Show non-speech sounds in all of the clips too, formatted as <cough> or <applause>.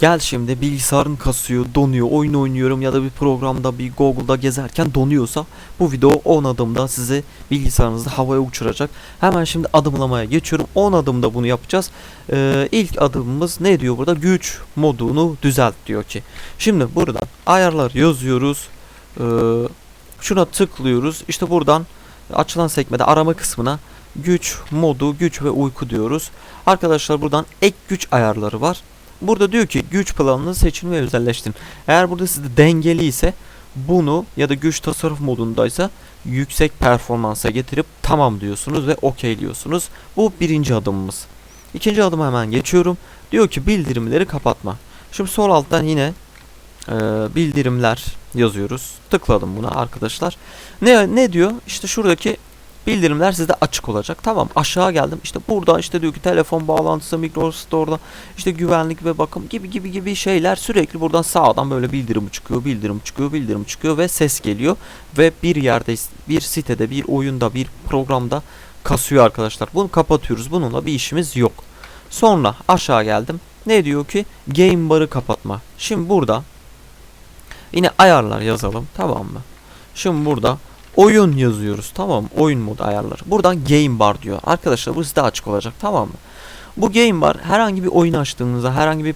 Gel şimdi bilgisayarın kasıyor, donuyor, oyun oynuyorum ya da bir programda bir Google'da gezerken donuyorsa bu video 10 adımda sizi bilgisayarınızı havaya uçuracak. Hemen şimdi adımlamaya geçiyorum. 10 adımda bunu yapacağız. Ee, ilk adımımız ne diyor burada? Güç modunu düzelt diyor ki. Şimdi buradan ayarlar yazıyoruz. Ee, şuna tıklıyoruz. İşte buradan açılan sekmede arama kısmına güç modu, güç ve uyku diyoruz. Arkadaşlar buradan ek güç ayarları var. Burada diyor ki güç planını seçin ve özelleştirin. Eğer burada sizde dengeli ise bunu ya da güç tasarruf modundaysa yüksek performansa getirip tamam diyorsunuz ve okey diyorsunuz. Bu birinci adımımız. İkinci adıma hemen geçiyorum. Diyor ki bildirimleri kapatma. Şimdi sol alttan yine e, bildirimler yazıyoruz. Tıkladım buna arkadaşlar. Ne ne diyor? İşte şuradaki bildirimler sizde açık olacak. Tamam aşağı geldim. İşte burada işte diyor ki telefon bağlantısı Microsoft'ta işte güvenlik ve bakım gibi gibi gibi şeyler sürekli buradan sağdan böyle bildirim çıkıyor, bildirim çıkıyor, bildirim çıkıyor ve ses geliyor ve bir yerde bir sitede, bir oyunda, bir programda kasıyor arkadaşlar. Bunu kapatıyoruz. Bununla bir işimiz yok. Sonra aşağı geldim. Ne diyor ki? Game bar'ı kapatma. Şimdi burada yine ayarlar yazalım. Tamam mı? Şimdi burada oyun yazıyoruz. Tamam? Oyun modu ayarları. Buradan game bar diyor. Arkadaşlar bu sizde açık olacak. Tamam mı? Bu game bar herhangi bir oyun açtığınızda, herhangi bir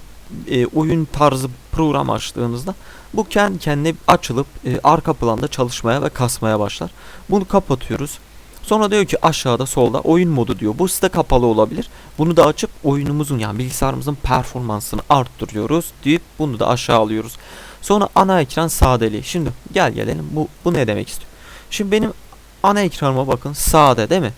e, oyun tarzı program açtığınızda bu kendi kendine açılıp e, arka planda çalışmaya ve kasmaya başlar. Bunu kapatıyoruz. Sonra diyor ki aşağıda solda oyun modu diyor. Bu site kapalı olabilir. Bunu da açıp oyunumuzun yani bilgisayarımızın performansını arttırıyoruz deyip bunu da aşağı alıyoruz. Sonra ana ekran sadeliği. Şimdi gel gelelim. Bu bu ne demek istiyor? Şimdi benim ana ekranıma bakın sade değil mi?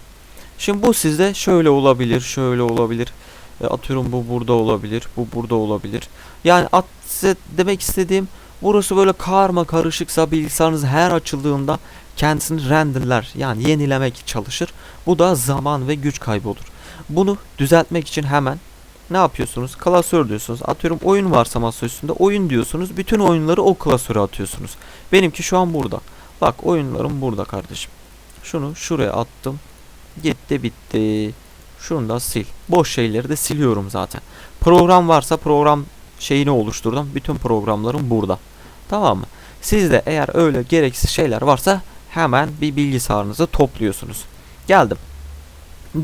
Şimdi bu sizde şöyle olabilir, şöyle olabilir. E, atıyorum bu burada olabilir, bu burada olabilir. Yani at, size demek istediğim burası böyle karma karışıksa bilgisayarınız her açıldığında kendisini renderler yani yenilemek çalışır. Bu da zaman ve güç kaybı olur. Bunu düzeltmek için hemen ne yapıyorsunuz? Klasör diyorsunuz. Atıyorum oyun varsa masa üstünde oyun diyorsunuz. Bütün oyunları o klasöre atıyorsunuz. Benimki şu an burada. Bak oyunlarım burada kardeşim. Şunu şuraya attım. Gitti bitti. Şunu da sil. Boş şeyleri de siliyorum zaten. Program varsa program şeyini oluşturdum. Bütün programlarım burada. Tamam mı? Sizde eğer öyle gereksiz şeyler varsa hemen bir bilgisayarınızı topluyorsunuz. Geldim.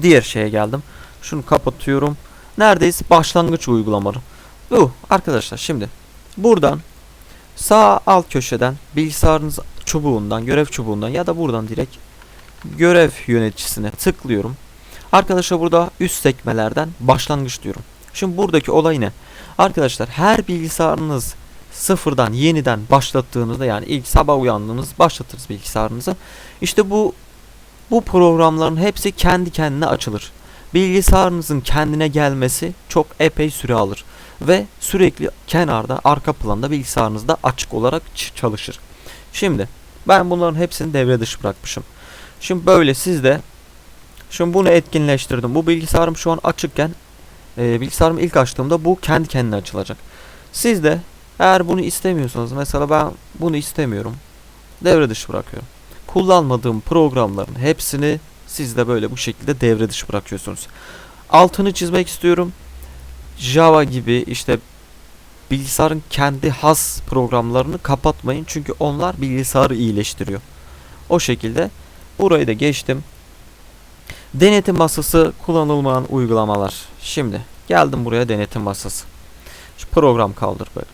Diğer şeye geldim. Şunu kapatıyorum. Neredeyiz? Başlangıç uygulamaları. Bu arkadaşlar şimdi buradan sağ alt köşeden bilgisayarınız çubuğundan, görev çubuğundan ya da buradan direkt görev yöneticisine tıklıyorum. Arkadaşlar burada üst sekmelerden başlangıç diyorum. Şimdi buradaki olay ne? Arkadaşlar her bilgisayarınız sıfırdan yeniden başlattığınızda yani ilk sabah uyandığınız başlatırız bilgisayarınızı. İşte bu bu programların hepsi kendi kendine açılır. Bilgisayarınızın kendine gelmesi çok epey süre alır ve sürekli kenarda arka planda bilgisayarınızda açık olarak çalışır. Şimdi ben bunların hepsini devre dışı bırakmışım. Şimdi böyle siz de şimdi bunu etkinleştirdim. Bu bilgisayarım şu an açıkken e, bilgisayarımı ilk açtığımda bu kendi kendine açılacak. Siz de eğer bunu istemiyorsanız mesela ben bunu istemiyorum. Devre dışı bırakıyorum. Kullanmadığım programların hepsini siz de böyle bu şekilde devre dışı bırakıyorsunuz. Altını çizmek istiyorum. Java gibi işte bilgisayarın kendi has programlarını kapatmayın. Çünkü onlar bilgisayarı iyileştiriyor. O şekilde burayı da geçtim. Denetim masası kullanılmayan uygulamalar. Şimdi geldim buraya denetim masası. Şu program kaldır böyle.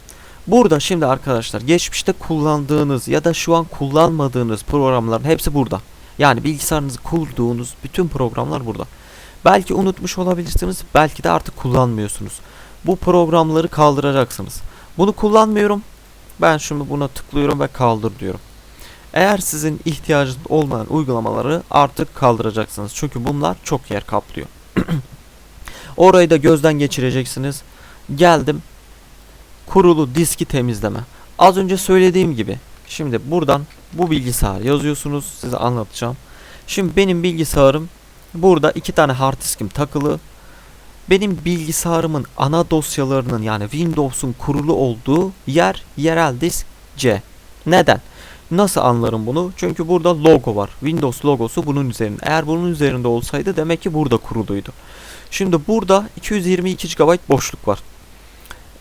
Burada şimdi arkadaşlar geçmişte kullandığınız ya da şu an kullanmadığınız programların hepsi burada. Yani bilgisayarınızı kurduğunuz bütün programlar burada. Belki unutmuş olabilirsiniz, belki de artık kullanmıyorsunuz. Bu programları kaldıracaksınız. Bunu kullanmıyorum. Ben şimdi buna tıklıyorum ve kaldır diyorum. Eğer sizin ihtiyacınız olmayan uygulamaları artık kaldıracaksınız. Çünkü bunlar çok yer kaplıyor. <clears throat> Orayı da gözden geçireceksiniz. Geldim. Kurulu diski temizleme. Az önce söylediğim gibi. Şimdi buradan bu bilgisayar yazıyorsunuz. Size anlatacağım. Şimdi benim bilgisayarım burada iki tane hard diskim takılı. Benim bilgisayarımın ana dosyalarının yani Windows'un kurulu olduğu yer yerel disk C. Neden? Nasıl anlarım bunu? Çünkü burada logo var. Windows logosu bunun üzerinde. Eğer bunun üzerinde olsaydı demek ki burada kuruluydu. Şimdi burada 222 GB boşluk var.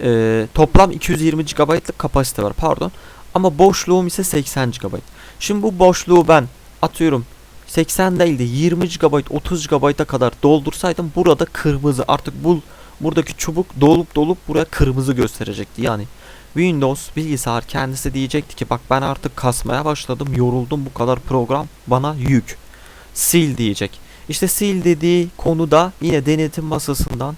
e, toplam 220 GB'lık kapasite var pardon. Ama boşluğum ise 80 GB. Şimdi bu boşluğu ben atıyorum 80 değil de 20 GB 30 GB'a kadar doldursaydım burada kırmızı artık bu buradaki çubuk dolup dolup buraya kırmızı gösterecekti. Yani Windows bilgisayar kendisi diyecekti ki bak ben artık kasmaya başladım yoruldum bu kadar program bana yük sil diyecek. İşte sil dediği konuda yine denetim masasından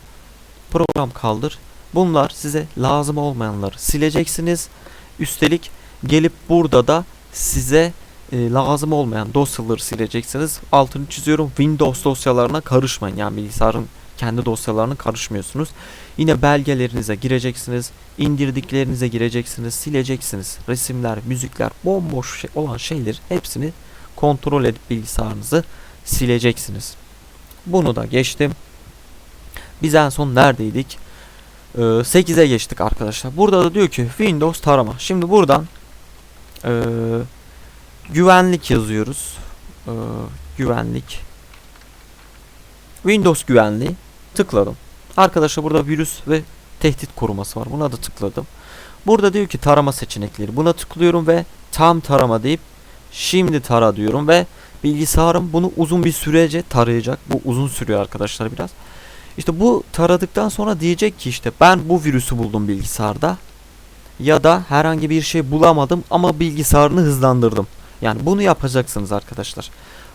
program kaldır. Bunlar size lazım olmayanları sileceksiniz. Üstelik gelip burada da size e, lazım olmayan dosyaları sileceksiniz. Altını çiziyorum. Windows dosyalarına karışmayın. Yani bilgisayarın kendi dosyalarına karışmıyorsunuz. Yine belgelerinize gireceksiniz. indirdiklerinize gireceksiniz. Sileceksiniz. Resimler, müzikler, bomboş şey olan şeyleri hepsini kontrol edip bilgisayarınızı sileceksiniz. Bunu da geçtim. Biz en son neredeydik? Ee, 8'e geçtik arkadaşlar. Burada da diyor ki Windows tarama. Şimdi buradan ee, güvenlik yazıyoruz. Ee, güvenlik. Windows güvenliği tıkladım. Arkadaşlar burada virüs ve tehdit koruması var. Buna da tıkladım. Burada diyor ki tarama seçenekleri. Buna tıklıyorum ve tam tarama deyip şimdi tara diyorum ve bilgisayarım bunu uzun bir sürece tarayacak. Bu uzun sürüyor arkadaşlar biraz. İşte bu taradıktan sonra diyecek ki işte ben bu virüsü buldum bilgisayarda ya da herhangi bir şey bulamadım ama bilgisayarını hızlandırdım. Yani bunu yapacaksınız arkadaşlar.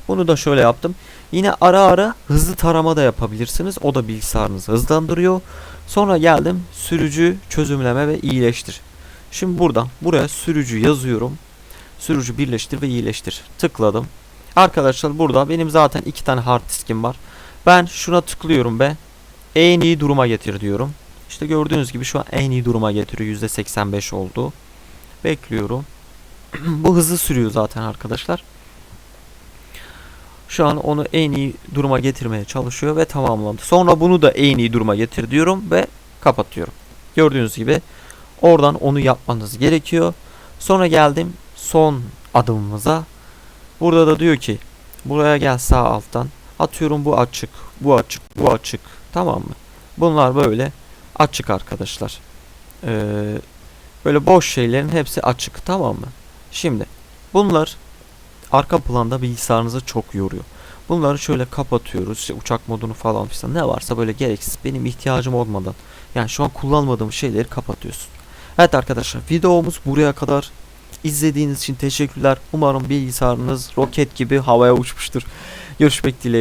Bunu da şöyle yaptım. Yine ara ara hızlı tarama da yapabilirsiniz. O da bilgisayarınızı hızlandırıyor. Sonra geldim sürücü çözümleme ve iyileştir. Şimdi buradan buraya sürücü yazıyorum. Sürücü birleştir ve iyileştir. Tıkladım. Arkadaşlar burada benim zaten iki tane hard diskim var. Ben şuna tıklıyorum ve en iyi duruma getir diyorum. İşte gördüğünüz gibi şu an en iyi duruma getiriyor. %85 oldu. Bekliyorum. <clears throat> Bu hızlı sürüyor zaten arkadaşlar. Şu an onu en iyi duruma getirmeye çalışıyor ve tamamlandı. Sonra bunu da en iyi duruma getir diyorum ve kapatıyorum. Gördüğünüz gibi oradan onu yapmanız gerekiyor. Sonra geldim son adımımıza. Burada da diyor ki buraya gel sağ alttan. Atıyorum bu açık, bu açık, bu açık. Tamam mı? Bunlar böyle açık arkadaşlar. Ee, böyle boş şeylerin hepsi açık tamam mı? Şimdi bunlar arka planda bilgisayarınızı çok yoruyor. Bunları şöyle kapatıyoruz. İşte uçak modunu falan filan ne varsa böyle gereksiz benim ihtiyacım olmadan yani şu an kullanmadığım şeyleri kapatıyorsun. Evet arkadaşlar videomuz buraya kadar izlediğiniz için teşekkürler. Umarım bilgisayarınız roket gibi havaya uçmuştur. Görüşmek dileğiyle.